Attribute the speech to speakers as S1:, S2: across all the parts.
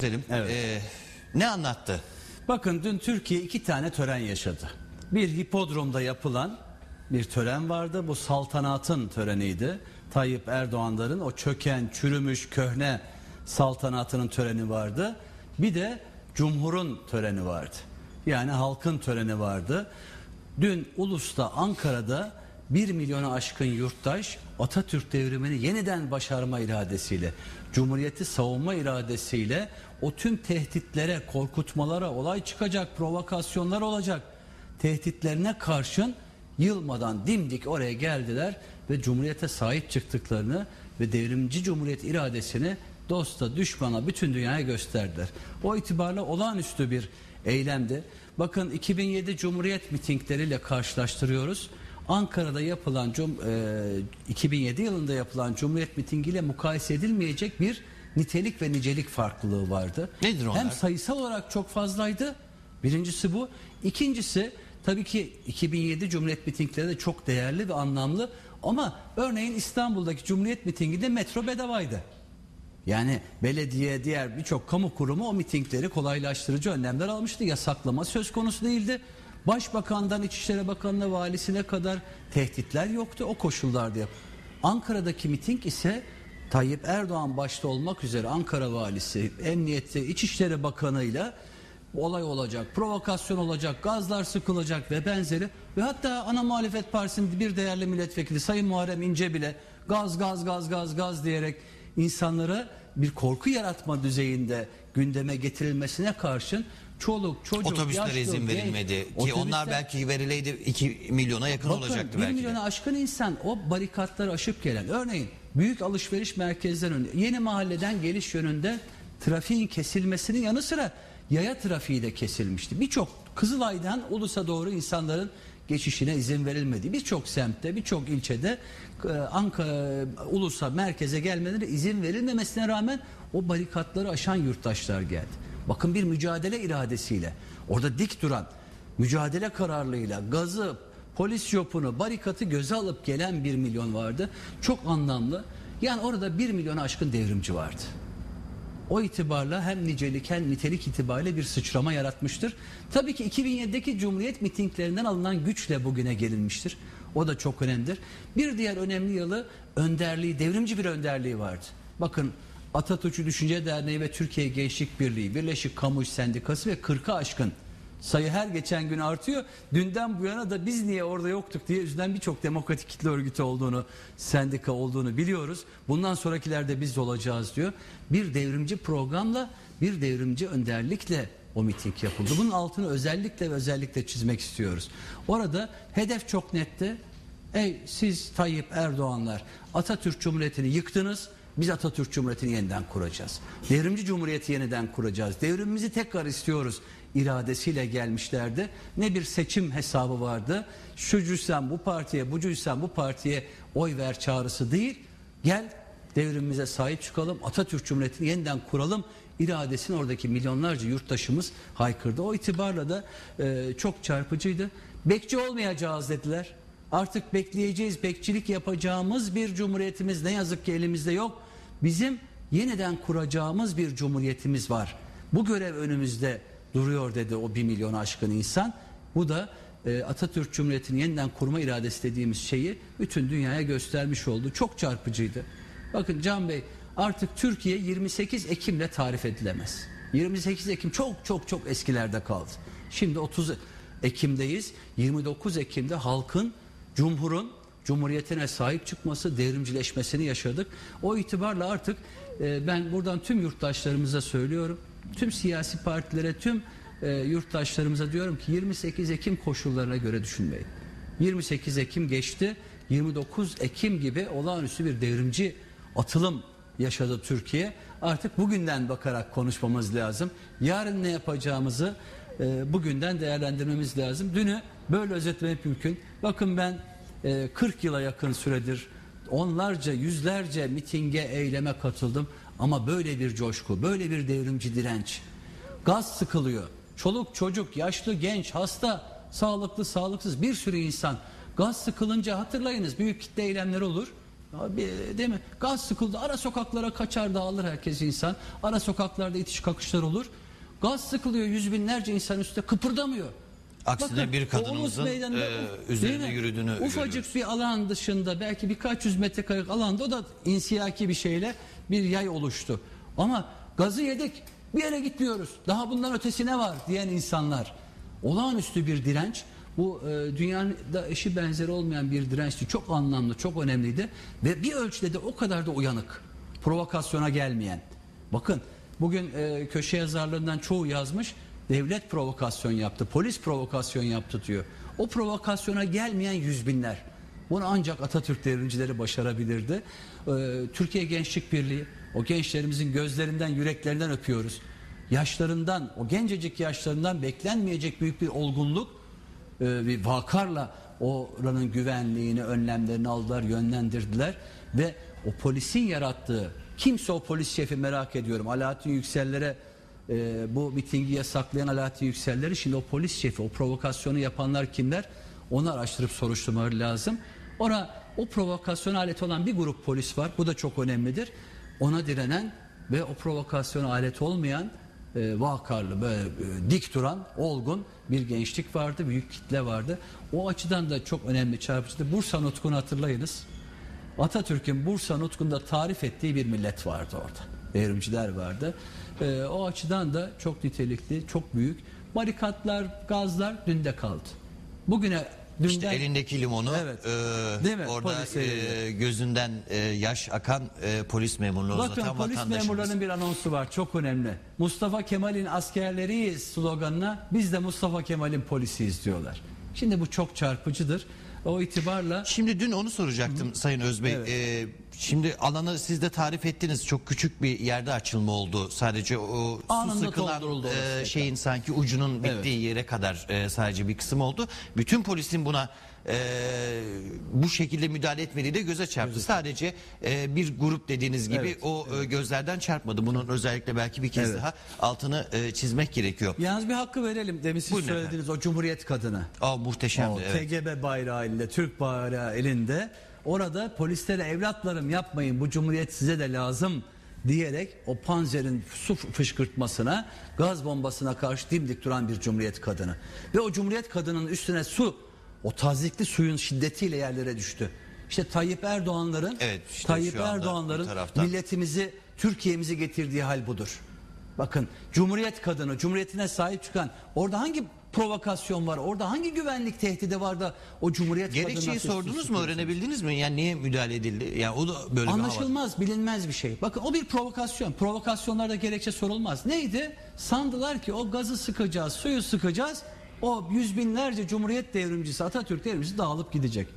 S1: Edelim.
S2: Evet.
S1: Ee, ne anlattı?
S2: Bakın dün Türkiye iki tane tören yaşadı. Bir hipodromda yapılan bir tören vardı. Bu saltanatın töreniydi. Tayyip Erdoğanların o çöken, çürümüş, köhne saltanatının töreni vardı. Bir de Cumhur'un töreni vardı. Yani halkın töreni vardı. Dün Ulus'ta Ankara'da 1 milyona aşkın yurttaş Atatürk devrimini yeniden başarma iradesiyle, Cumhuriyeti savunma iradesiyle o tüm tehditlere, korkutmalara, olay çıkacak, provokasyonlar olacak tehditlerine karşın yılmadan dimdik oraya geldiler ve Cumhuriyete sahip çıktıklarını ve devrimci Cumhuriyet iradesini dosta, düşmana, bütün dünyaya gösterdiler. O itibarla olağanüstü bir eylemdi. Bakın 2007 Cumhuriyet mitingleriyle karşılaştırıyoruz. Ankara'da yapılan e, 2007 yılında yapılan Cumhuriyet mitingiyle mukayese edilmeyecek bir nitelik ve nicelik farklılığı vardı.
S1: Nedir onlar?
S2: Hem sayısal olarak çok fazlaydı. Birincisi bu. İkincisi tabii ki 2007 Cumhuriyet mitingleri de çok değerli ve anlamlı ama örneğin İstanbul'daki Cumhuriyet mitinginde metro bedavaydı. Yani belediye, diğer birçok kamu kurumu o mitingleri kolaylaştırıcı önlemler almıştı. Yasaklama söz konusu değildi. Başbakandan İçişleri Bakanı'na, valisine kadar tehditler yoktu. O koşullarda yap. Ankara'daki miting ise Tayyip Erdoğan başta olmak üzere Ankara valisi, emniyette, İçişleri Bakanı'yla olay olacak, provokasyon olacak, gazlar sıkılacak ve benzeri ve hatta ana muhalefet partisinin bir değerli milletvekili Sayın Muharrem İnce bile gaz gaz gaz gaz gaz diyerek insanlara bir korku yaratma düzeyinde gündeme getirilmesine karşın çoluk çocuk
S1: Otobüslere
S2: yaşlı,
S1: izin
S2: genç,
S1: verilmedi ki
S2: otobüsler-
S1: onlar belki verileydi 2 milyona yakın
S2: Bakın,
S1: olacaktı
S2: 1
S1: belki. de.
S2: milyona aşkın insan o barikatları aşıp gelen örneğin büyük alışveriş merkezlerinin önünde yeni mahalleden geliş yönünde trafiğin kesilmesinin yanı sıra yaya trafiği de kesilmişti. Birçok Kızılay'dan Ulus'a doğru insanların geçişine izin verilmedi. Birçok semtte, birçok ilçede e, Ankara, Ulus'a, merkeze gelmelerine izin verilmemesine rağmen o barikatları aşan yurttaşlar geldi. Bakın bir mücadele iradesiyle orada dik duran mücadele kararlılığıyla gazı, polis yopunu, barikatı göze alıp gelen bir milyon vardı. Çok anlamlı. Yani orada bir milyona aşkın devrimci vardı. O itibarla hem nicelik hem nitelik itibariyle bir sıçrama yaratmıştır. Tabii ki 2007'deki Cumhuriyet mitinglerinden alınan güçle bugüne gelinmiştir. O da çok önemlidir. Bir diğer önemli yalı önderliği, devrimci bir önderliği vardı. Bakın Atatürkçü Düşünce Derneği ve Türkiye Gençlik Birliği, Birleşik Kamu İş Sendikası ve 40'a aşkın sayı her geçen gün artıyor. Dünden bu yana da biz niye orada yoktuk diye üzülen birçok demokratik kitle örgütü olduğunu, sendika olduğunu biliyoruz. Bundan sonrakilerde biz de olacağız diyor. Bir devrimci programla, bir devrimci önderlikle o miting yapıldı. Bunun altını özellikle ve özellikle çizmek istiyoruz. Orada hedef çok netti. Ey siz Tayyip Erdoğanlar Atatürk Cumhuriyeti'ni yıktınız. Biz Atatürk Cumhuriyeti'ni yeniden kuracağız. Devrimci Cumhuriyeti yeniden kuracağız. Devrimimizi tekrar istiyoruz iradesiyle gelmişlerdi. Ne bir seçim hesabı vardı. Şucuysan bu partiye, bucuysan bu partiye oy ver çağrısı değil. Gel devrimimize sahip çıkalım. Atatürk Cumhuriyeti'ni yeniden kuralım. iradesini oradaki milyonlarca yurttaşımız haykırdı. O itibarla da e, çok çarpıcıydı. Bekçi olmayacağız dediler. Artık bekleyeceğiz, bekçilik yapacağımız bir cumhuriyetimiz ne yazık ki elimizde yok. Bizim yeniden kuracağımız bir cumhuriyetimiz var. Bu görev önümüzde duruyor dedi o bir milyon aşkın insan. Bu da e, Atatürk Cumhuriyeti'ni yeniden kurma iradesi dediğimiz şeyi bütün dünyaya göstermiş oldu. Çok çarpıcıydı. Bakın Can Bey artık Türkiye 28 Ekim'le tarif edilemez. 28 Ekim çok çok çok eskilerde kaldı. Şimdi 30 Ekim'deyiz. 29 Ekim'de halkın, cumhurun Cumhuriyetine sahip çıkması, devrimcileşmesini yaşadık. O itibarla artık e, ben buradan tüm yurttaşlarımıza söylüyorum. Tüm siyasi partilere, tüm e, yurttaşlarımıza diyorum ki 28 Ekim koşullarına göre düşünmeyin. 28 Ekim geçti. 29 Ekim gibi olağanüstü bir devrimci atılım yaşadı Türkiye. Artık bugünden bakarak konuşmamız lazım. Yarın ne yapacağımızı e, bugünden değerlendirmemiz lazım. Dünü böyle özetlemek mümkün. Bakın ben e, 40 yıla yakın süredir onlarca yüzlerce mitinge eyleme katıldım ama böyle bir coşku böyle bir devrimci direnç gaz sıkılıyor çoluk çocuk yaşlı genç hasta sağlıklı sağlıksız bir sürü insan gaz sıkılınca hatırlayınız büyük kitle eylemleri olur Abi, değil mi? Gaz sıkıldı. Ara sokaklara kaçar dağılır herkes insan. Ara sokaklarda itiş kakışlar olur. Gaz sıkılıyor yüz binlerce insan üstte kıpırdamıyor.
S1: Aksine bir
S2: o
S1: kadınımızın,
S2: Ulus Meydanı'nda
S1: e, üzerinde yürüdüğünü
S2: Ufacık
S1: görüyoruz.
S2: bir alan dışında belki birkaç yüz metrekarelik alanda o da insiyaki bir şeyle bir yay oluştu. Ama gazı yedik bir yere gitmiyoruz. Daha bundan ötesi ne var diyen insanlar. Olağanüstü bir direnç. Bu e, dünyada eşi benzeri olmayan bir dirençti. Çok anlamlı, çok önemliydi. Ve bir ölçüde de o kadar da uyanık. Provokasyona gelmeyen. Bakın bugün e, köşe yazarlarından çoğu yazmış. Devlet provokasyon yaptı, polis provokasyon yaptı diyor. O provokasyona gelmeyen yüz binler. Bunu ancak Atatürk devrimcileri başarabilirdi. Ee, Türkiye Gençlik Birliği, o gençlerimizin gözlerinden, yüreklerinden öpüyoruz. Yaşlarından, o gencecik yaşlarından beklenmeyecek büyük bir olgunluk, e, bir vakarla oranın güvenliğini, önlemlerini aldılar, yönlendirdiler ve o polisin yarattığı, kimse o polis şefi merak ediyorum. Alaaddin Yükseller'e e, bu mitingi yasaklayan Alaaddin Yükseller'i şimdi o polis şefi, o provokasyonu yapanlar kimler? Onu araştırıp soruşturmaları lazım. Ona o provokasyon aleti olan bir grup polis var. Bu da çok önemlidir. Ona direnen ve o provokasyon alet olmayan e, vakarlı böyle e, dik duran olgun bir gençlik vardı büyük kitle vardı o açıdan da çok önemli çarpıcıydı Bursa Nutku'nu hatırlayınız Atatürk'ün Bursa Nutku'nda tarif ettiği bir millet vardı orada devrimciler vardı E, o açıdan da çok nitelikli çok büyük barikatlar gazlar dünde kaldı bugüne dünden
S1: İşte elindeki limonu
S2: Evet.
S1: e,
S2: Değil mi?
S1: orada e, gözünden e, yaş akan e, polis memurluğu
S2: Bakın
S1: uzatan
S2: polis memurlarının bir anonsu var çok önemli. Mustafa Kemal'in askerleri sloganına biz de Mustafa Kemal'in polisiyiz diyorlar. Şimdi bu çok çarpıcıdır. O itibarla
S1: Şimdi dün onu soracaktım Sayın Özbey.
S2: Evet.
S1: E, şimdi alanı siz de tarif ettiniz. Çok küçük bir yerde açılma oldu. Sadece o
S2: Anında
S1: su sıkılan e, şeyin sanki ucunun bittiği yere kadar e, sadece bir kısım oldu. Bütün polisin buna e, bu şekilde müdahale etmediği de göze çarptı. Sadece e, bir grup dediğiniz gibi
S2: Evet,
S1: o e, gözlerden çarpmadı. Bunun özellikle belki bir kez
S2: Evet.
S1: daha altını e, çizmek gerekiyor.
S2: yalnız bir hakkı verelim demin siz
S1: Buyurun
S2: söylediğiniz o Cumhuriyet kadını.
S1: Aa, muhteşemdi.
S2: O
S1: evet.
S2: TGB bayrağı elinde, Türk bayrağı elinde. Orada polislere evlatlarım yapmayın bu cumhuriyet size de lazım diyerek o panzerin su fışkırtmasına, gaz bombasına karşı dimdik duran bir cumhuriyet kadını. Ve o cumhuriyet kadının üstüne su, o tazikli suyun şiddetiyle yerlere düştü. İşte Tayyip Erdoğan'ların
S1: Evet, işte
S2: Tayyip Erdoğan'ların milletimizi, Türkiye'mizi getirdiği hal budur. Bakın Cumhuriyet kadını, Cumhuriyetine sahip çıkan orada hangi provokasyon var? Orada hangi güvenlik tehdidi var da o Cumhuriyet
S1: Gerekçeyi sordunuz mu? Öğrenebildiniz mi? Yani niye müdahale edildi? Yani o da böyle bir.
S2: Anlaşılmaz, bilinmez bir şey. Bakın o bir provokasyon. Provokasyonlarda gerekçe sorulmaz. Neydi? Sandılar ki o gazı sıkacağız, suyu sıkacağız. O yüz binlerce Cumhuriyet devrimcisi, Atatürk devrimcisi dağılıp gidecek.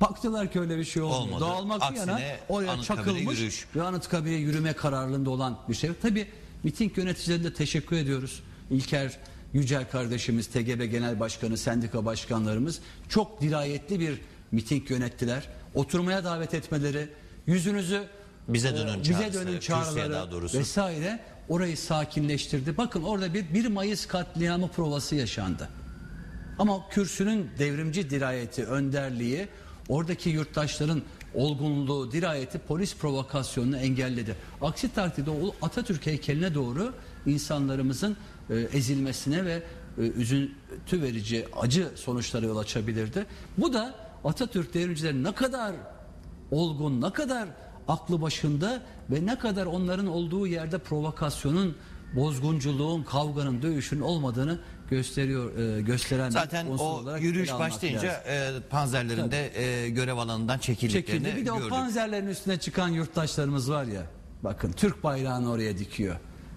S2: Baktılar ki öyle bir şey olmuyor.
S1: Olmadı.
S2: Dağılmak bir yana
S1: Aksine
S2: oraya çakılmış
S1: yürüyüş.
S2: ve Anıtkabir'e yürüme kararlılığında olan bir şey. Tabi miting yöneticilerine de teşekkür ediyoruz. İlker Yücel kardeşimiz, TGB Genel Başkanı, sendika başkanlarımız çok dirayetli bir miting yönettiler. Oturmaya davet etmeleri, yüzünüzü
S1: Bize dönün
S2: e, bize dönün çağrıları vesaire orayı sakinleştirdi. Bakın orada bir 1 Mayıs katliamı provası yaşandı. Ama kürsünün devrimci dirayeti, önderliği, oradaki yurttaşların olgunluğu, dirayeti polis provokasyonunu engelledi. Aksi takdirde o Atatürk heykeline doğru insanlarımızın e, ezilmesine ve e, üzüntü verici acı sonuçlara yol açabilirdi. Bu da Atatürk devrimcilerin ne kadar olgun, ne kadar aklı başında ve ne kadar onların olduğu yerde provokasyonun, bozgunculuğun, kavganın, dövüşün olmadığını gösteriyor, e, gösteren
S1: Zaten o yürüyüş başlayınca e, panzerlerin de e, görev alanından çekildiklerini
S2: çekildi. Bir de o
S1: gördük.
S2: panzerlerin üstüne çıkan yurttaşlarımız var ya. Bakın Türk bayrağını oraya dikiyor.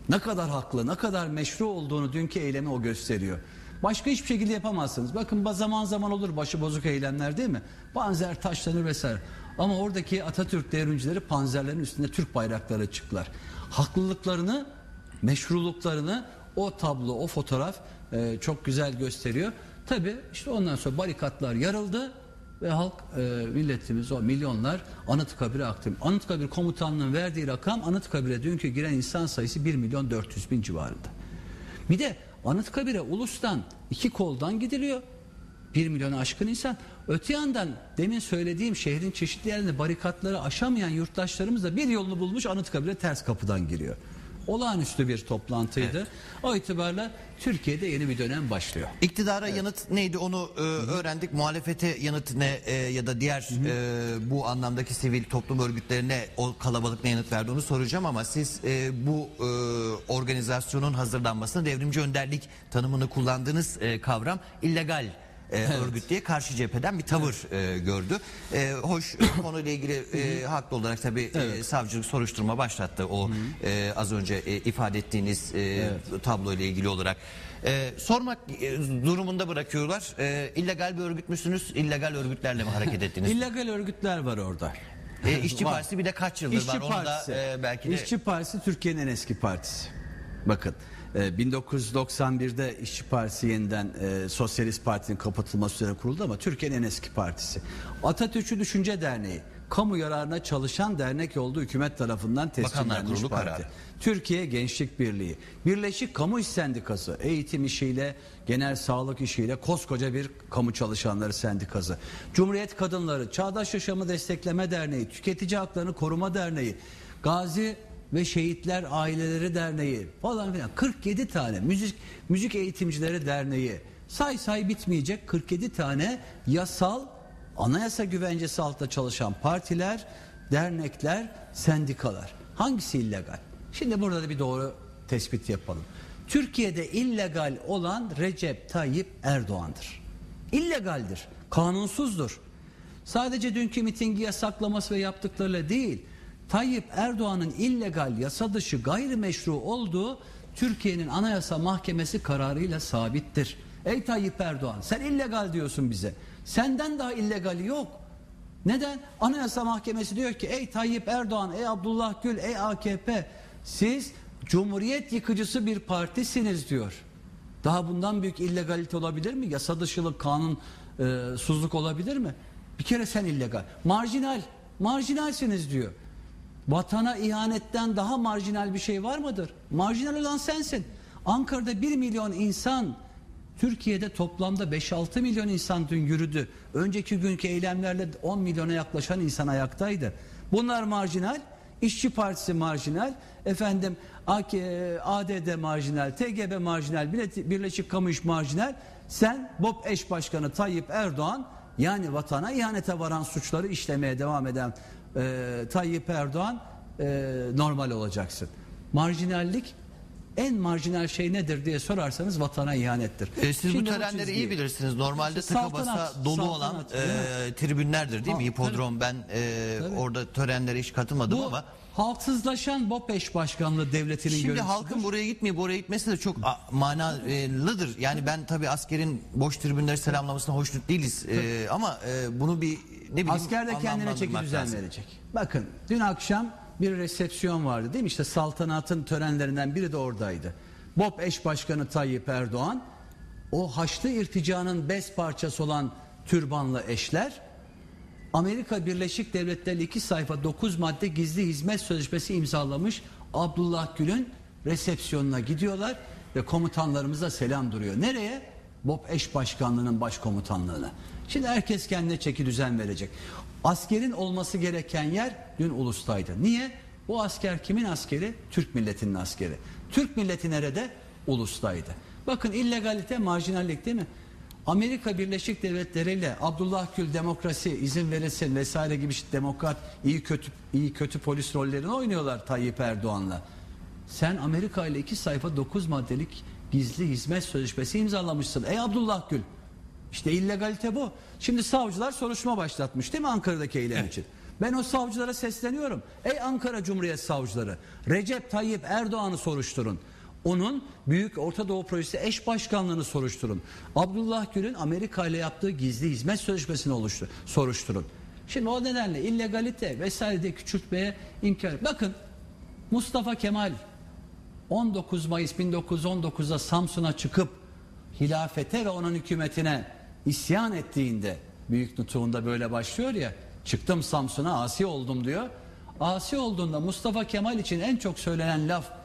S2: Ne kadar haklı, ne kadar meşru olduğunu dünkü eylemi o gösteriyor. Başka hiçbir şekilde yapamazsınız. Bakın ba- zaman zaman olur başı bozuk eylemler değil mi? Panzer taşlanır vesaire. Ama oradaki Atatürk devrimcileri panzerlerin üstünde Türk bayrakları çıktılar. Haklılıklarını, meşruluklarını o tablo, o fotoğraf e, çok güzel gösteriyor. Tabi işte ondan sonra barikatlar yarıldı ve halk e, milletimiz o milyonlar Anıtkabir'e aktı. Anıtkabir komutanlığının verdiği rakam Anıtkabir'e dünkü giren insan sayısı 1 milyon 400 bin civarında. Bir de Anıtkabir'e ulustan iki koldan gidiliyor. 1 milyonu aşkın insan. Öte yandan demin söylediğim şehrin çeşitli yerlerinde barikatları aşamayan yurttaşlarımız da bir yolunu bulmuş Anıtkabir'e ters kapıdan giriyor. Olağanüstü bir toplantıydı. O itibarla Türkiye'de yeni bir dönem başlıyor.
S1: İktidara yanıt neydi onu e, öğrendik. Muhalefete yanıt ne e, ya da diğer e, bu anlamdaki sivil toplum örgütlerine o kalabalık ne yanıt verdi onu soracağım ama siz e, bu e, organizasyonun hazırlanmasını devrimci önderlik tanımını kullandığınız e, kavram illegal e, örgüt diye karşı cepheden bir tavır e, gördü. E, hoş konuyla ilgili e, haklı olarak tabii e, savcılık soruşturma başlattı o e, az önce e, ifade ettiğiniz e, tablo ile ilgili olarak. E, sormak e, durumunda bırakıyorlar. E, illegal bir örgüt müsünüz? İllegal örgütlerle mi hareket ettiniz?
S2: İllegal örgütler var orada.
S1: e, İşçi
S2: Var.
S1: Partisi bir de kaç yıldır
S2: İşçi
S1: var? Onu da
S2: Partisi.
S1: e, belki de
S2: İşçi Partisi Türkiye'nin en eski partisi. Bakın e, 1991'de İşçi Partisi yeniden e, Sosyalist Parti'nin kapatılması üzerine kuruldu ama Türkiye'nin en eski partisi. Atatürkçü Düşünce Derneği kamu yararına çalışan dernek olduğu hükümet tarafından tescillenmiş parti.
S1: kararı.
S2: Türkiye Gençlik Birliği, Birleşik Kamu İş Sendikası, eğitim işiyle, genel sağlık işiyle koskoca bir kamu çalışanları sendikası. Cumhuriyet Kadınları, Çağdaş Yaşamı Destekleme Derneği, Tüketici Haklarını Koruma Derneği, Gazi ve Şehitler Aileleri Derneği falan filan 47 tane müzik müzik eğitimcileri derneği say say bitmeyecek 47 tane yasal anayasa güvencesi altında çalışan partiler, dernekler, sendikalar. Hangisi illegal? Şimdi burada da bir doğru tespit yapalım. Türkiye'de illegal olan Recep Tayyip Erdoğan'dır. İllegaldir, kanunsuzdur. Sadece dünkü mitingi yasaklaması ve yaptıklarıyla değil, Tayyip Erdoğan'ın illegal, yasa dışı, gayrimeşru olduğu Türkiye'nin Anayasa Mahkemesi kararıyla sabittir. Ey Tayyip Erdoğan sen illegal diyorsun bize. Senden daha illegali yok. Neden? Anayasa Mahkemesi diyor ki ey Tayyip Erdoğan, ey Abdullah Gül, ey AKP siz cumhuriyet yıkıcısı bir partisiniz diyor. Daha bundan büyük illegalite olabilir mi? Yasa dışılık, kanunsuzluk olabilir mi? Bir kere sen illegal. Marjinal, marjinalsiniz diyor. Vatana ihanetten daha marjinal bir şey var mıdır? Marjinal olan sensin. Ankara'da 1 milyon insan, Türkiye'de toplamda 5-6 milyon insan dün yürüdü. Önceki günkü eylemlerle 10 milyona yaklaşan insan ayaktaydı. Bunlar marjinal. İşçi Partisi marjinal, efendim AK, ADD marjinal, TGB marjinal, Birleşik Kamu İş marjinal. Sen BOP eş başkanı Tayyip Erdoğan yani vatana ihanete varan suçları işlemeye devam eden e, Tayyip Erdoğan e, normal olacaksın. Marjinallik en marjinal şey nedir diye sorarsanız vatana ihanettir.
S1: E, siz
S2: Şimdi
S1: bu törenleri iyi bilirsiniz. Normalde tıka basa dolu
S2: saltanat,
S1: olan
S2: mi?
S1: e, tribünlerdir değil mi?
S2: Ha,
S1: Hipodrom ben e,
S2: Tabii.
S1: orada törenlere hiç katılmadım
S2: Bu
S1: ama
S2: halksızlaşan BOP eş başkanlığı devletinin
S1: Şimdi
S2: görüntüsüdür.
S1: halkın buraya gitmeyip oraya gitmesi de çok manalıdır. Yani ben tabii askerin boş tribünleri selamlamasına hoşnut değiliz. E, ama e, bunu bir ne bileyim
S2: Asker de kendine çeki
S1: anlamlandırmak
S2: düzen
S1: lazım.
S2: verecek. Bakın dün akşam bir resepsiyon vardı değil mi? İşte saltanatın törenlerinden biri de oradaydı. BOP eş başkanı Tayyip Erdoğan o Haçlı irticanın bez parçası olan türbanlı eşler Amerika Birleşik Devletleri iki sayfa 9 madde gizli hizmet sözleşmesi imzalamış Abdullah Gül'ün resepsiyonuna gidiyorlar ve komutanlarımıza selam duruyor. Nereye? BOP eş başkanlığının başkomutanlığına. Şimdi herkes kendine çeki düzen verecek. Askerin olması gereken yer dün ulustaydı. Niye? Bu asker kimin askeri? Türk milletinin askeri. Türk milleti nerede? Ulustaydı. Bakın illegalite, marjinallik değil mi? Amerika Birleşik Devletleri ile Abdullah Gül demokrasi izin verilsin vesaire gibi demokrat iyi kötü iyi kötü polis rollerini oynuyorlar Tayyip Erdoğan'la. Sen Amerika ile iki sayfa 9 maddelik gizli hizmet sözleşmesi imzalamışsın. Ey Abdullah Gül. İşte illegalite bu. Şimdi savcılar soruşturma başlatmış değil mi Ankara'daki eylem için? Ben o savcılara sesleniyorum. Ey Ankara Cumhuriyet Savcıları, Recep Tayyip Erdoğan'ı soruşturun. Onun Büyük Orta Doğu Projesi eş başkanlığını soruşturun. Abdullah Gül'ün Amerika ile yaptığı gizli hizmet sözleşmesini oluştur, soruşturun. Şimdi o nedenle illegalite vesaire de küçültmeye imkan. Bakın Mustafa Kemal 19 Mayıs 1919'da Samsun'a çıkıp hilafete ve onun hükümetine isyan ettiğinde büyük nutuğunda böyle başlıyor ya çıktım Samsun'a asi oldum diyor. Asi olduğunda Mustafa Kemal için en çok söylenen laf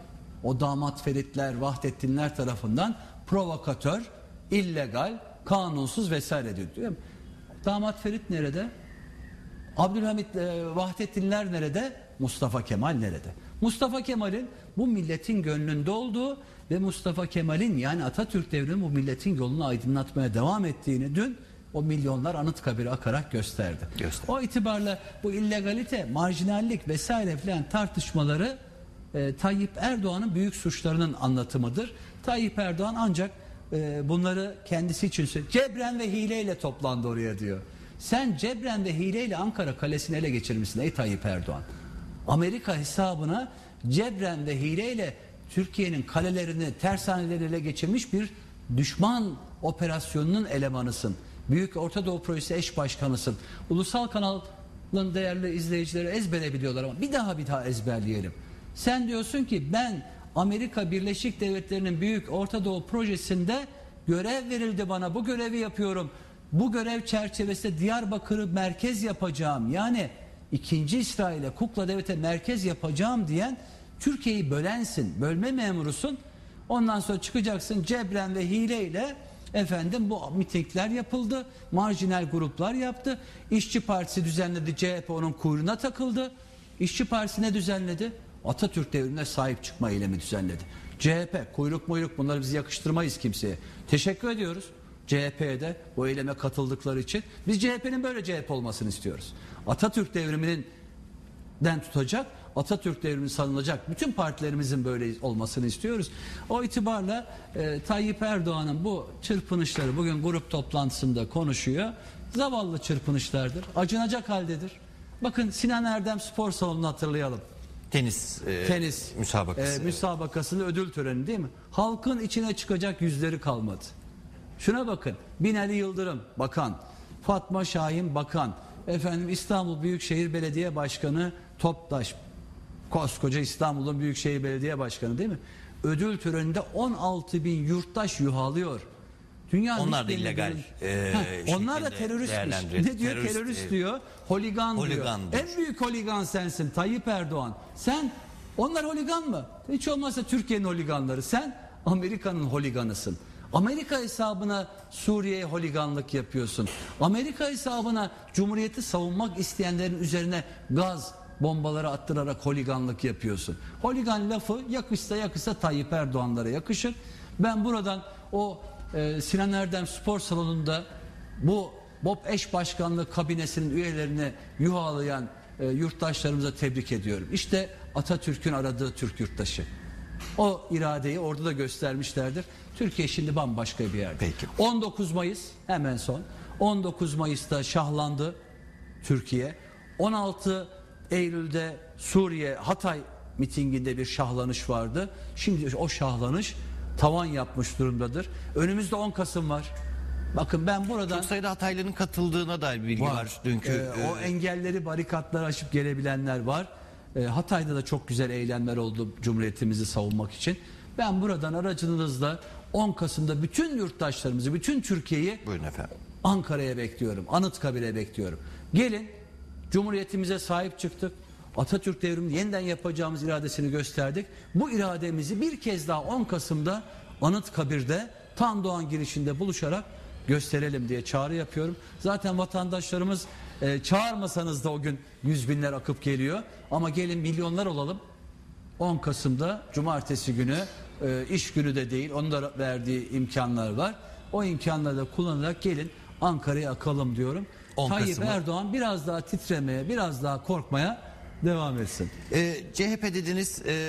S2: o damat Feritler, Vahdettinler tarafından provokatör, illegal, kanunsuz vesaire diyor. Değil mi? Damat Ferit nerede? Abdülhamit e, Vahdettinler nerede? Mustafa Kemal nerede? Mustafa Kemal'in bu milletin gönlünde olduğu ve Mustafa Kemal'in yani Atatürk devrinin bu milletin yolunu aydınlatmaya devam ettiğini dün o milyonlar Anıtkabir'e akarak gösterdi.
S1: Gösterdi.
S2: O itibarla bu illegalite, marjinallik vesaire filan tartışmaları e, Tayyip Erdoğan'ın büyük suçlarının anlatımıdır. Tayyip Erdoğan ancak e, bunları kendisi için. Cebren ve hileyle toplandı oraya diyor. Sen cebren ve hileyle Ankara kalesini ele geçirmişsin ey Tayyip Erdoğan. Amerika hesabına cebren ve hileyle Türkiye'nin kalelerini, tersanelerini ele geçirmiş bir düşman operasyonunun elemanısın. Büyük Orta Doğu Projesi eş başkanısın. Ulusal kanalın değerli izleyicileri ezbere biliyorlar ama bir daha bir daha ezberleyelim. Sen diyorsun ki ben Amerika Birleşik Devletleri'nin Büyük Orta Doğu Projesi'nde görev verildi bana. Bu görevi yapıyorum. Bu görev çerçevesinde Diyarbakır'ı merkez yapacağım. Yani ikinci İsrail'e kukla devlete merkez yapacağım diyen Türkiye'yi bölensin. Bölme memurusun. Ondan sonra çıkacaksın cebren ve hileyle efendim bu mitingler yapıldı. Marjinal gruplar yaptı. İşçi Partisi düzenledi. CHP onun kuyruğuna takıldı. İşçi Partisi ne düzenledi? Atatürk devrine sahip çıkma eylemi düzenledi. CHP kuyruk muyruk bunları biz yakıştırmayız kimseye. Teşekkür ediyoruz. CHP'ye de bu eyleme katıldıkları için. Biz CHP'nin böyle CHP olmasını istiyoruz. Atatürk devriminin den tutacak, Atatürk devrimi sanılacak bütün partilerimizin böyle olmasını istiyoruz. O itibarla e, Tayyip Erdoğan'ın bu çırpınışları bugün grup toplantısında konuşuyor. Zavallı çırpınışlardır. Acınacak haldedir. Bakın Sinan Erdem spor salonunu hatırlayalım.
S1: Tenis, e,
S2: Tenis
S1: müsabakası.
S2: e, müsabakasının ödül töreni değil mi? Halkın içine çıkacak yüzleri kalmadı. Şuna bakın. Binali Yıldırım bakan, Fatma Şahin bakan, efendim İstanbul Büyükşehir Belediye Başkanı Toptaş, koskoca İstanbul'un Büyükşehir Belediye Başkanı değil mi? Ödül töreninde 16 bin yurttaş yuhalıyor. Dünya
S1: Onlar da illegal, e,
S2: Ha, onlar da teröristmiş. Ne diyor
S1: Terörist,
S2: terörist
S1: e,
S2: diyor. Holigan diyor.
S1: holigandır.
S2: En büyük holigan sensin Tayyip Erdoğan. Sen onlar holigan mı? Hiç olmazsa Türkiye'nin holiganları. Sen Amerika'nın holiganısın. Amerika hesabına Suriye'ye holiganlık yapıyorsun. Amerika hesabına Cumhuriyeti savunmak isteyenlerin üzerine gaz bombaları attırarak holiganlık yapıyorsun. Holigan lafı yakışsa yakışsa Tayyip Erdoğan'lara yakışır. Ben buradan o e, Sinan Erdem spor salonunda bu BOP eş başkanlığı kabinesinin üyelerini yuhalayan e, yurttaşlarımıza tebrik ediyorum. İşte Atatürk'ün aradığı Türk yurttaşı. O iradeyi orada da göstermişlerdir. Türkiye şimdi bambaşka bir yerde.
S1: Peki.
S2: 19 Mayıs hemen son. 19 Mayıs'ta şahlandı Türkiye. 16 Eylül'de Suriye Hatay mitinginde bir şahlanış vardı. Şimdi o şahlanış tavan yapmış durumdadır. Önümüzde 10 Kasım var. Bakın ben buradan
S1: Çok sayıda Hataylı'nın katıldığına dair bilgi var, dünkü.
S2: ee, o
S1: e,
S2: engelleri barikatları aşıp gelebilenler var. Ee, Hatay'da da çok güzel eylemler oldu Cumhuriyetimizi savunmak için. Ben buradan aracınızla 10 Kasım'da bütün yurttaşlarımızı, bütün Türkiye'yi. Ankara'ya bekliyorum. Anıtkabir'e bekliyorum. Gelin Cumhuriyetimize sahip çıktık. Atatürk devrimini yeniden yapacağımız iradesini gösterdik. Bu irademizi bir kez daha 10 Kasım'da Anıtkabir'de Tan Doğan girişinde buluşarak gösterelim diye çağrı yapıyorum. Zaten vatandaşlarımız e, çağırmasanız da o gün yüz binler akıp geliyor. Ama gelin milyonlar olalım. 10 Kasım'da cumartesi günü e, iş günü de değil onun da verdiği imkanlar var. O imkanları da kullanarak gelin Ankara'ya akalım diyorum.
S1: 10
S2: Tayyip
S1: Kasım'ı-
S2: Erdoğan biraz daha titremeye biraz daha korkmaya devam etsin.
S1: E, CHP dediniz e,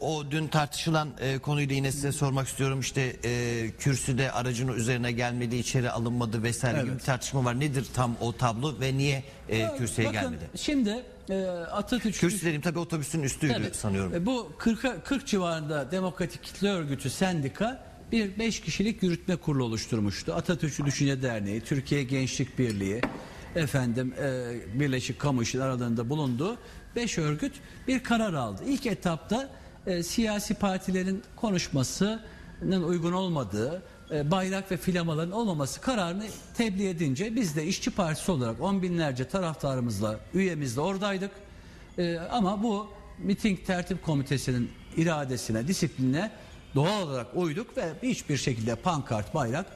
S1: o dün tartışılan e, konuyu da yine size sormak istiyorum işte e, kürsüde aracın üzerine gelmedi içeri alınmadı vesaire gibi
S2: Evet.
S1: bir tartışma var nedir tam o tablo ve niye e, kürsüye
S2: Bakın,
S1: gelmedi?
S2: Şimdi e, Atatürk
S1: Kürsü dediğim tabii otobüsün üstüydü
S2: Tabii.
S1: sanıyorum.
S2: E, Bu 40, 40 civarında Demokratik Kitle Örgütü Sendika bir 5 kişilik yürütme kurulu oluşturmuştu. Atatürkçü Düşünce Derneği, Türkiye Gençlik Birliği, efendim e, Birleşik Kamu İşleri aralarında bulunduğu 5 örgüt bir karar aldı. İlk etapta e, siyasi partilerin konuşmasının uygun olmadığı, e, bayrak ve flamaların olmaması kararını tebliğ edince biz de işçi partisi olarak on binlerce taraftarımızla, üyemizle oradaydık. Ee, ama bu miting tertip komitesinin iradesine, disipline doğal olarak uyduk ve hiçbir şekilde pankart, bayrak,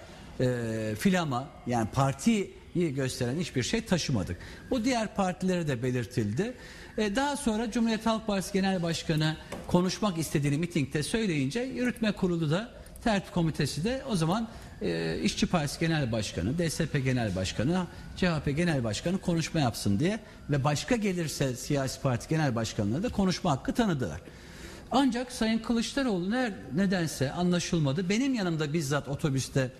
S2: e, filama yani parti gösteren hiçbir şey taşımadık. Bu diğer partilere de belirtildi. E, daha sonra Cumhuriyet Halk Partisi Genel Başkanı konuşmak istediğini mitingde söyleyince yürütme kurulu da tertip komitesi de o zaman e, İşçi Partisi Genel Başkanı, DSP Genel Başkanı, CHP Genel Başkanı konuşma yapsın diye ve başka gelirse siyasi parti genel başkanlarına da konuşma hakkı tanıdılar. Ancak Sayın Kılıçdaroğlu ne, nedense anlaşılmadı. Benim yanımda bizzat otobüste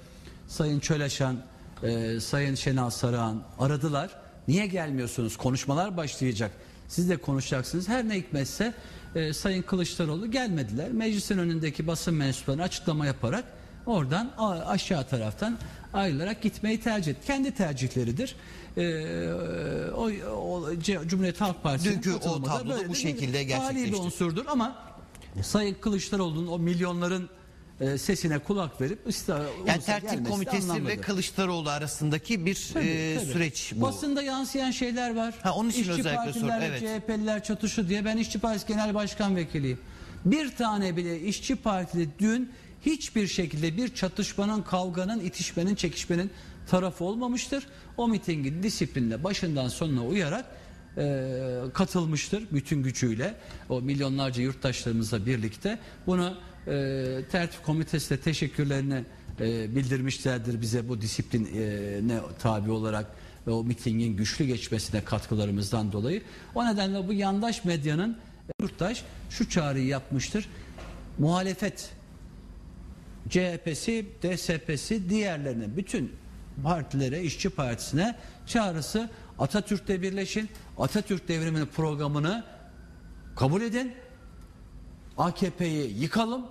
S2: Sayın Çöleşan, e, Sayın Şenal Sarıhan aradılar. Niye gelmiyorsunuz? Konuşmalar başlayacak. Siz de konuşacaksınız. Her ne hikmetse e, Sayın Kılıçdaroğlu gelmediler. Meclisin önündeki basın mensuplarına açıklama yaparak oradan aşağı taraftan ayrılarak gitmeyi tercih etti. Kendi tercihleridir. E, o, o Cumhuriyet Halk Partisi'nin
S1: Dünkü o bu
S2: de
S1: şekilde
S2: tarihi bir
S1: gerçekleşti.
S2: unsurdur ama Sayın Kılıçdaroğlu'nun o milyonların e, sesine kulak verip ısta,
S1: Yani tertip komitesi ve. Kılıçdaroğlu arasındaki bir
S2: Tabii,
S1: e,
S2: tabii.
S1: süreç bu.
S2: Basında yansıyan şeyler var.
S1: Ha, onun için
S2: İşçi
S1: özellikle
S2: partilerle
S1: sor- evet.
S2: CHP'liler çatışıyor diye ben İşçi Partisi Genel Başkan Vekiliyim. Bir tane bile İşçi Partili dün hiçbir şekilde bir çatışmanın, kavganın, itişmenin, çekişmenin tarafı olmamıştır. O mitingi disiplinle başından sonuna uyarak e, katılmıştır bütün gücüyle. O milyonlarca yurttaşlarımızla birlikte bunu e, tertip komitesi de teşekkürlerini e, bildirmişlerdir bize bu disipline tabi olarak ve o mitingin güçlü geçmesine katkılarımızdan dolayı. O nedenle bu yandaş medyanın e, yurttaş şu çağrıyı yapmıştır. Muhalefet CHP'si, DSP'si diğerlerine bütün partilere, işçi partisine çağrısı Atatürk'te birleşin. Atatürk devriminin programını kabul edin. AKP'yi yıkalım.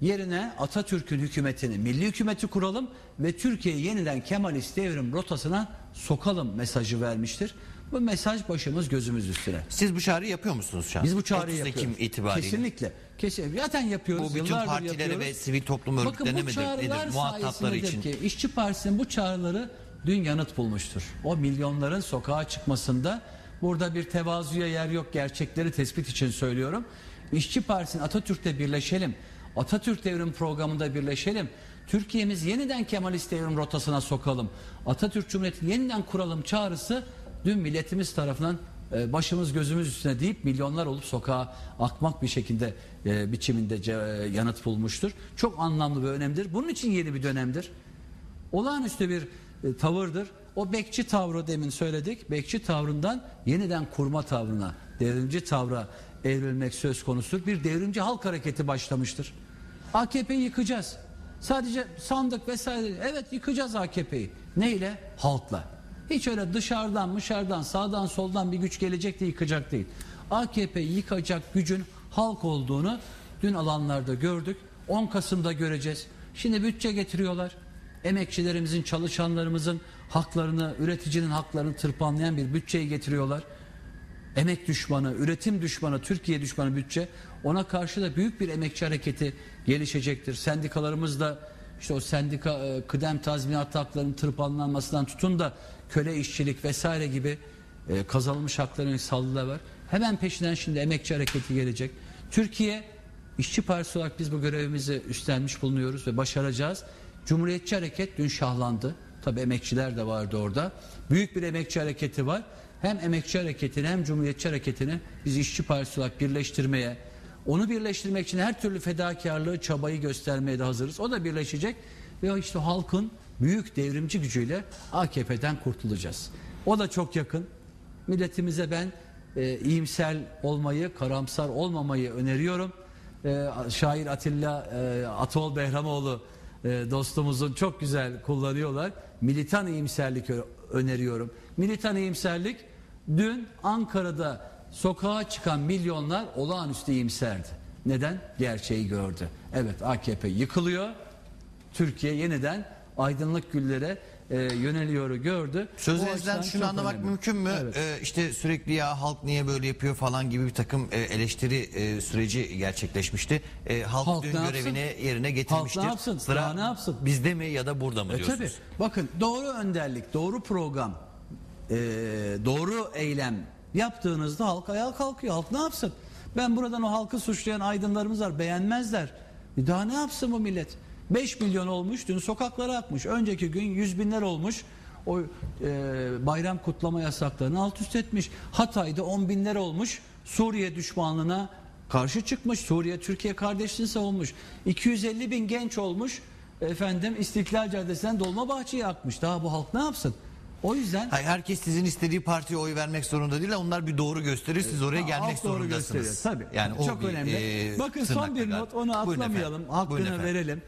S2: Yerine Atatürk'ün hükümetini, milli hükümeti kuralım ve Türkiye'yi yeniden Kemalist devrim rotasına sokalım mesajı vermiştir. Bu mesaj başımız gözümüz üstüne.
S1: Siz bu çağrıyı yapıyor musunuz şu an?
S2: Biz bu çağrıyı
S1: 30
S2: yapıyoruz.
S1: Ekim itibariyle.
S2: Kesinlikle. Kesin. Zaten yapıyoruz.
S1: Bu bütün partilere
S2: yapıyoruz.
S1: ve sivil toplum
S2: Bakın
S1: örgütlerine
S2: bu
S1: midir,
S2: çağrılar
S1: nedir? Muhatapları için.
S2: ki İşçi Partisi'nin bu çağrıları dün yanıt bulmuştur. O milyonların sokağa çıkmasında burada bir tevazuya yer yok gerçekleri tespit için söylüyorum. İşçi Partisi'nin Atatürk'te birleşelim. Atatürk devrim programında birleşelim. Türkiye'miz yeniden Kemalist devrim rotasına sokalım. Atatürk Cumhuriyeti'ni yeniden kuralım çağrısı dün milletimiz tarafından e, başımız gözümüz üstüne deyip milyonlar olup sokağa akmak bir şekilde e, biçiminde e, yanıt bulmuştur. Çok anlamlı ve önemlidir. Bunun için yeni bir dönemdir. Olağanüstü bir e, tavırdır. O bekçi tavrı demin söyledik. Bekçi tavrından yeniden kurma tavrına, devrimci tavra evrilmek söz konusudur. Bir devrimci halk hareketi başlamıştır. AKP'yi yıkacağız. Sadece sandık vesaire. Evet yıkacağız AKP'yi. Neyle? Halkla. Hiç öyle dışarıdan, dışarıdan, sağdan, soldan bir güç gelecek de yıkacak değil. AKP'yi yıkacak gücün halk olduğunu dün alanlarda gördük. 10 Kasım'da göreceğiz. Şimdi bütçe getiriyorlar. Emekçilerimizin, çalışanlarımızın haklarını, üreticinin haklarını tırpanlayan bir bütçeyi getiriyorlar. Emek düşmanı, üretim düşmanı, Türkiye düşmanı bütçe. Ona karşı da büyük bir emekçi hareketi gelişecektir. Sendikalarımız da işte o sendika e, kıdem tazminat haklarının tırpanlanmasından tutun da köle işçilik vesaire gibi e, kazanılmış hakların saldırılar var. Hemen peşinden şimdi emekçi hareketi gelecek. Türkiye İşçi Partisi olarak biz bu görevimizi üstlenmiş bulunuyoruz ve başaracağız. Cumhuriyetçi hareket dün şahlandı. Tabi emekçiler de vardı orada. Büyük bir emekçi hareketi var. Hem emekçi hareketini hem cumhuriyetçi hareketini biz işçi partisi olarak birleştirmeye, onu birleştirmek için her türlü fedakarlığı, çabayı göstermeye de hazırız. O da birleşecek ve işte halkın büyük devrimci gücüyle AKP'den kurtulacağız. O da çok yakın. Milletimize ben e, iyimser olmayı, karamsar olmamayı öneriyorum. E, şair Atilla e, Atol Behramoğlu e, dostumuzun çok güzel kullanıyorlar. Militan iyimserlik öneriyorum. Militan iyimserlik dün Ankara'da sokağa çıkan milyonlar olağanüstü iyimserdi. Neden? Gerçeği gördü. Evet AKP yıkılıyor. Türkiye yeniden aydınlık güllere e, yöneliyor gördü.
S1: Sözlerinizden şunu anlamak
S2: önemli.
S1: mümkün mü?
S2: Evet.
S1: Ee, işte sürekli ya halk niye böyle yapıyor falan gibi bir takım e, eleştiri e, süreci gerçekleşmişti. E, halk,
S2: Halk
S1: dün görevini
S2: yapsın?
S1: yerine getirmiştir.
S2: Halk ne yapsın? Daha ne yapsın?
S1: bizde mi ya da burada mı
S2: E
S1: diyorsunuz?
S2: tabii. Bakın doğru önderlik, doğru program, e, doğru eylem yaptığınızda halk ayağa kalkıyor. Halk ne yapsın? Ben buradan o halkı suçlayan aydınlarımız var. Beğenmezler. E daha ne yapsın bu millet? 5 milyon olmuş dün sokaklara akmış. Önceki gün yüz binler olmuş. o e, bayram kutlama yasaklarını alt üst etmiş. Hatay'da on binler olmuş Suriye düşmanlığına karşı çıkmış. Suriye Türkiye kardeşliğini savunmuş. 250 bin genç olmuş. Efendim İstiklal Caddesi'nden Dolmabahçe'ye akmış. Daha bu halk ne yapsın? O yüzden
S1: Hayır, herkes sizin istediği partiye oy vermek zorunda değil. Onlar bir doğru gösterir. Siz oraya gelmek
S2: Halk doğru
S1: zorundasınız.
S2: gösteriyor, Tabii.
S1: Yani o
S2: çok
S1: bir,
S2: önemli.
S1: e,
S2: Bakın son bir
S1: kadar.
S2: not onu atlamayalım. Hakkını verelim.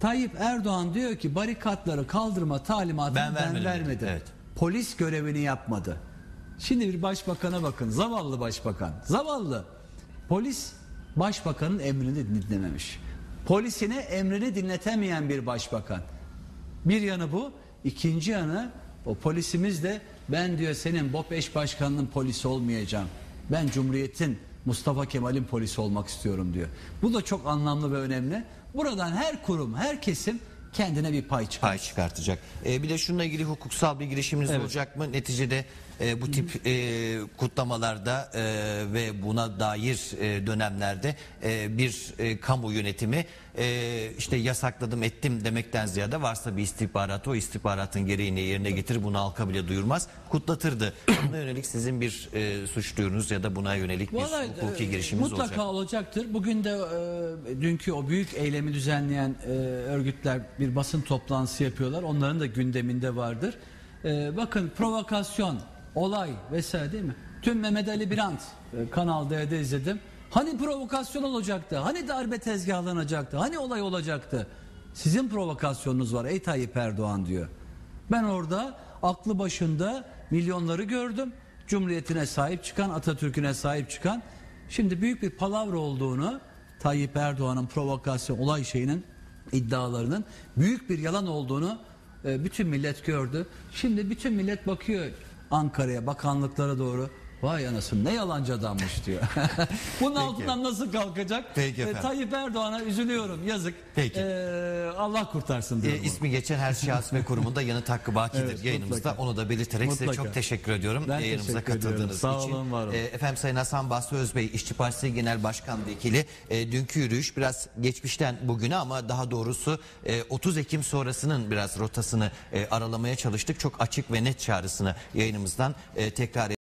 S2: Tayyip Erdoğan diyor ki barikatları kaldırma talimatını
S1: Ben
S2: ben, vermedim.
S1: evet.
S2: Polis görevini yapmadı. Şimdi bir başbakana bakın. Zavallı başbakan. Zavallı. Polis başbakanın emrini dinlememiş. Polisine emrini dinletemeyen bir başbakan. Bir yanı bu. ikinci yanı o polisimiz de ben diyor senin BOP eş başkanının polisi olmayacağım. Ben Cumhuriyet'in Mustafa Kemal'in polisi olmak istiyorum diyor. Bu da çok anlamlı ve önemli. Buradan her kurum, her kesim kendine bir pay çıkar.
S1: pay çıkartacak. Ee, bir de şununla ilgili hukuksal bir girişiminiz
S2: Evet.
S1: olacak mı? Neticede e, bu tip e, kutlamalarda e, ve buna dair e, dönemlerde e, bir e, kamu yönetimi e, işte yasakladım ettim demekten ziyade varsa bir istihbarat o istihbaratın gereğini yerine getirir bunu halka bile duyurmaz kutlatırdı. Buna yönelik sizin bir e, suç duyurunuz ya da buna yönelik bir
S2: Vallahi,
S1: hukuki
S2: e,
S1: girişiminiz
S2: mutlaka
S1: olacak.
S2: olacaktır. Bugün de e, dünkü o büyük eylemi düzenleyen e, örgütler bir basın toplantısı yapıyorlar. Onların da gündeminde vardır. E, bakın provokasyon, olay vesaire değil mi? Tüm Mehmet Ali Birant e, Kanal D'de izledim. Hani provokasyon olacaktı? Hani darbe tezgahlanacaktı? Hani olay olacaktı? Sizin provokasyonunuz var ey Tayyip Erdoğan diyor. Ben orada aklı başında milyonları gördüm. Cumhuriyetine sahip çıkan, Atatürk'üne sahip çıkan. Şimdi büyük bir palavra olduğunu Tayyip Erdoğan'ın provokasyon olay şeyinin iddialarının büyük bir yalan olduğunu e, bütün millet gördü. Şimdi bütün millet bakıyor Ankara'ya, bakanlıklara doğru. Vay anasını ne yalancı adammış diyor. Bunun altından nasıl kalkacak?
S1: Peki
S2: E,
S1: efendim.
S2: Tayyip Erdoğan'a üzülüyorum yazık.
S1: Peki.
S2: E, Allah kurtarsın diyorum.
S1: E, ismi geçen her şahıs ve kurumunda yanıt hakkı bakidir
S2: Evet,
S1: yayınımızda.
S2: mutlaka.
S1: Onu da belirterek size
S2: Mutlaka.
S1: çok teşekkür ediyorum
S2: Ben
S1: yayınımıza
S2: teşekkür ediyorum.
S1: katıldığınız
S2: Sağ
S1: için.
S2: olun, var olun.
S1: E, efendim Sayın Hasan Basri Özbey İşçi Partisi Genel Başkan Vekili e, dünkü yürüyüş biraz geçmişten bugüne ama daha doğrusu e, 30 Ekim sonrasının biraz rotasını e, aralamaya çalıştık. Çok açık ve net çağrısını yayınımızdan e, tekrar